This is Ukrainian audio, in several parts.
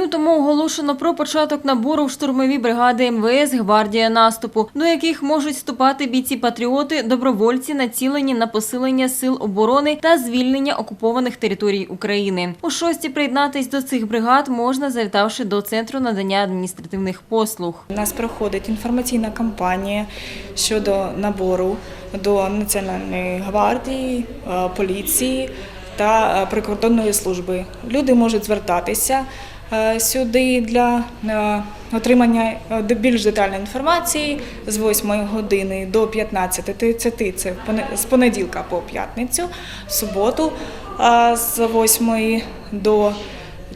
лютому оголошено про початок набору в штурмові бригади МВС «Гвардія наступу», до яких можуть вступати бійці-патріоти, добровольці, націлені на посилення сил оборони та звільнення окупованих територій України. У шості приєднатись до цих бригад можна, завітавши до центру надання адміністративних послуг. У нас проходить інформаційна кампанія щодо набору до Національної гвардії, е, поліції та е, прикордонної служби. Люди можуть звертатися сюди для е, отримання е, більш детальної інформації з 8 години до 15.30, це з понеділка по п'ятницю, суботу е, з 8 до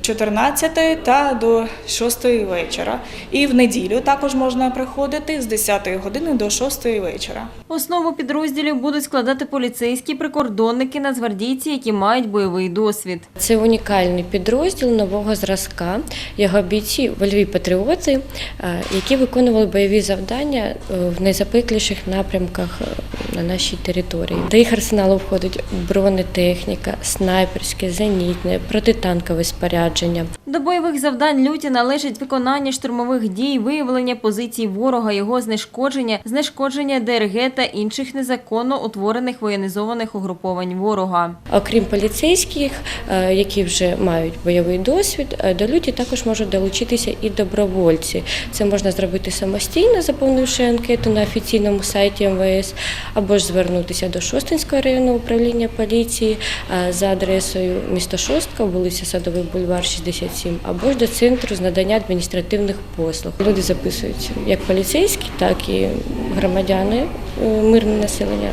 14 та до 6 вечора. І в неділю також можна приходити з 10 години до 6 вечора. Основу підрозділів будуть складати поліцейські, прикордонники, нацгвардійці, які мають бойовий досвід. Це унікальний підрозділ нового зразка. Його бійці вольові патріоти, е, які виконували бойові завдання е, в найзапекліших напрямках е, на нашій території. До їх арсеналу входить бронетехніка, снайперське, зенітне, протитанкове спорядження. До бойових завдань люті належить виконання штурмових дій, виявлення позицій ворога, його знешкодження, знешкодження ДРГ та інших незаконно утворених воєнізованих угруповань ворога. Окрім поліцейських, е, які вже мають бойовий досвід, е, до люті також можуть долучитися і добровольці. Це можна зробити самостійно, заповнивши анкету на офіційному сайті МВС, або ж звернутися до Шостинського районного управління поліції е, за адресою місто Шостка, вулиця Садовий бульвар 67, або ж до центру з надання адміністративних послуг. Люди записуються як поліцейські, так і громадяни, е, мирне населення